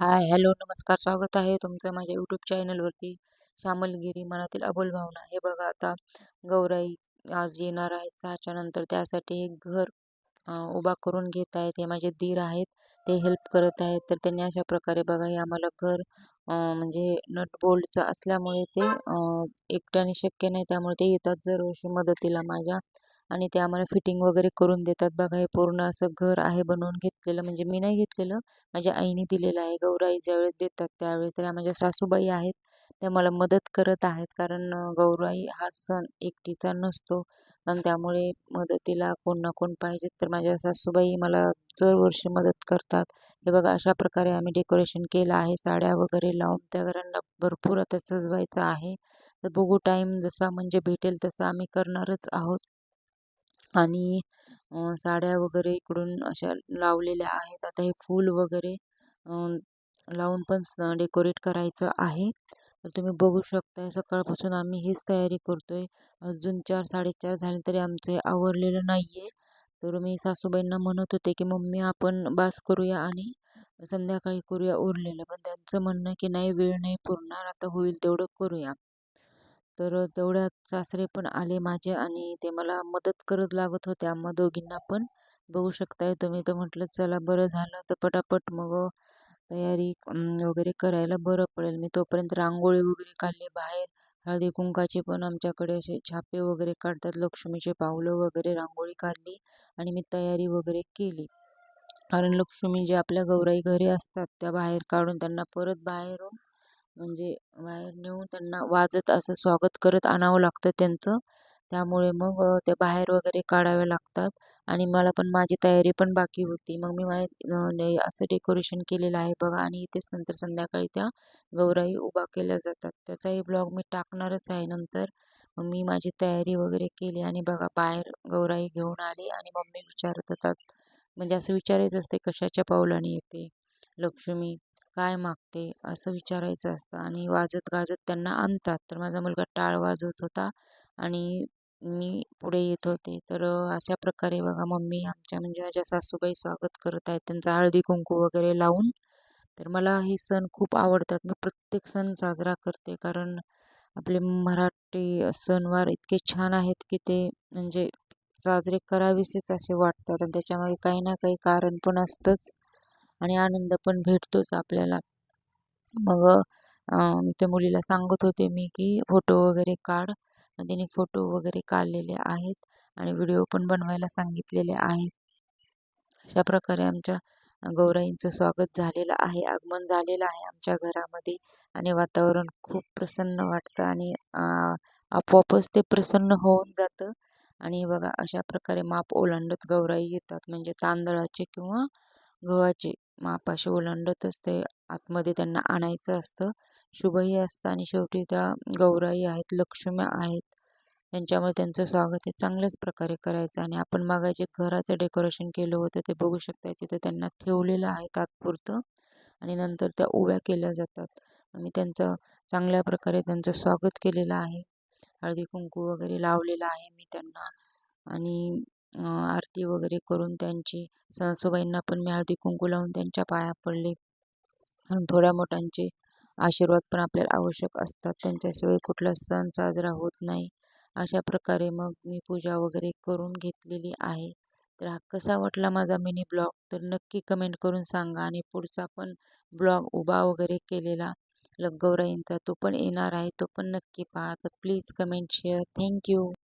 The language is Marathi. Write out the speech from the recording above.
हाय हॅलो नमस्कार स्वागत आहे तुमचं माझ्या यूट्यूब चॅनलवरती. श्यामलगिरी मनातील अबोल भावना. हे बघा आता गौराई आज येणार आहेत सहाच्या नंतर. त्यासाठी एक घर उभा करून घेत आहेत. हे माझे दीर आहेत. ते हेल्प करत आहेत. तर त्यांनी अशा प्रकारे बघा हे आम्हाला घर म्हणजे नट बोल्टचं असल्यामुळे ते एकट्याने शक्य नाही. त्यामुळे ते येतात दरवर्षी मदतीला माझ्या. आणि ते आम्हाला फिटिंग वगैरे करून देतात. बघा हे पूर्ण असं घर आहे बनवून घेतलेलं. म्हणजे मी नाही घेतलेलं. माझ्या आईने दिलेलं आहे. गौराई ज्यावेळेस देतात त्यावेळेस त्या माझ्या सासूबाई आहेत. त्या मला मदत करत आहेत. कारण गौराई हा सण एकटीचा नसतो. आणि त्यामुळे मदतीला कोण ना कोण पाहिजेत तर माझ्या सासूबाई मला दरवर्षी मदत करतात. हे बघा अशा प्रकारे आम्ही डेकोरेशन केलं आहे. साड्या वगैरे लावून त्या घरांना भरपूर आता सजवायचं आहे. तर बघू टाईम जसा म्हणजे भेटेल तसं आम्ही करणारच आहोत. आणि साड्या वगैरे इकडून अशा लावलेल्या आहेत. आता हे फूल वगैरे लावून पण डेकोरेट करायचं आहे. तर तुम्ही बघू शकताय सकाळपासून आम्ही हीच तयारी करतोय. अजून चार साडेचार झाले तरी आमचं हे आवरलेलं नाही आहे तर मी सासूबाईंना म्हणत होते की मम्मी आपण बास करूया आणि संध्याकाळी करूया उरलेलं. पण त्यांचं म्हणणं की नाही वेळ नाही पुरणार. आता होईल तेवढं करूया. तर तेवढ्यात सासरे पण आले माझे आणि ते मला मदत करत लागत होते. आम्हा दोघींना पण बघू शकताय तुम्ही तर म्हटलं चला बरं झालं तर पटापट मग तयारी वगैरे करायला बरं पडेल. मी तोपर्यंत रांगोळी वगैरे काढली बाहेर. हळदी कुंकाचे पण आमच्याकडे असे छापे वगैरे काढतात. लक्ष्मीचे पावलं वगैरे रांगोळी काढली आणि मी तयारी वगैरे केली. कारण लक्ष्मी जे आपल्या गौराई घरी असतात त्या बाहेर काढून त्यांना परत बाहेरून म्हणजे बाहेर नेऊन त्यांना वाजत असं स्वागत करत आणावं लागतं त्यांचं. त्यामुळे मग ते बाहेर वगैरे काढावे लागतात. आणि मला पण माझी तयारी पण बाकी होती. मग मी माझे असं डेकोरेशन केलेलं आहे बघा. आणि इथेच नंतर संध्याकाळी त्या गौराई उभा केल्या जातात. त्याचाही ब्लॉग मी टाकणारच आहे नंतर. मग मी माझी तयारी वगैरे केली. आणि बघा बाहेर गौराई घेऊन आली. आणि मम्मी विचारत होतात. म्हणजे असं विचारायचं असते कशाच्या पावलाने येते लक्ष्मी? काय मागते असं विचारायचं असतं आणि वाजत गाजत त्यांना आणतात. तर माझा मुलगा टाळ वाजवत होता आणि मी पुढे येत होते. तर अशा प्रकारे बघा मम्मी आमच्या म्हणजे माझ्या सासूबाई स्वागत करत आहेत. त्यांचा हळदी कुंकू वगैरे लावून. तर मला हे सण खूप आवडतात. मी प्रत्येक सण साजरा करते कारण आपले मराठी सणवार इतके छान आहेत की ते म्हणजे साजरे करावेसेच असे वाटतात आणि त्याच्यामागे काही ना काही कारण पण असतंच. आणि आनंद पण भेटतोच आपल्याला. मग त्या मुलीला सांगत होते मी की फोटो वगैरे काढ. तिने फोटो वगैरे काढलेले आहेत आणि व्हिडिओ पण बनवायला सांगितलेले आहेत. अशा प्रकारे आमच्या गौराईंचं स्वागत झालेलं आहे आगमन झालेलं आहे आमच्या घरामध्ये आणि वातावरण खूप प्रसन्न वाटतं आणि आपोआपच ते प्रसन्न होऊन जातं. आणि बघा अशा प्रकारे माप ओलांडत गौराई येतात. म्हणजे तांदळाचे किंवा गव्हाचे. मापाशी असे ओलांडतच ते आतमध्ये त्यांना आणायचं असतं. शुभही असतं आणि शेवटी त्या गौराई आहेत लक्ष्म्या आहेत. त्यांच्यामुळे त्यांचं स्वागत हे चांगल्याच प्रकारे करायचं आणि आपण मागायचे घराचं डेकोरेशन केलं होतं ते बघू शकता तिथं त्यांना ठेवलेलं आहे तात्पुरतं आणि नंतर त्या उभ्या केल्या जातात. आणि त्यांचं चांगल्या प्रकारे त्यांचं स्वागत केलेलं आहे. हळदी कुंकू वगैरे लावलेलं आहे मी त्यांना. आणि आरती वगैरे करून त्यांची सासूबाईंना पण मी हळदी कुंकू लावून त्यांच्या पाया पडले. थोड्या मोठ्यांचे आशीर्वाद पण आपल्याला आवश्यक असतात. त्यांच्याशिवाय कुठला सण साजरा होत नाही. अशा प्रकारे मग मी पूजा वगैरे करून घेतलेली आहे. तर हा कसा वाटला माझा मिनी ब्लॉग? तर नक्की कमेंट करून सांगा आणि पुढचा पण ब्लॉग उभा वगैरे केलेला गौराईंचा तो पण येणार आहे तो पण नक्की पहा. तर प्लीज कमेंट शेअर. थँक्यू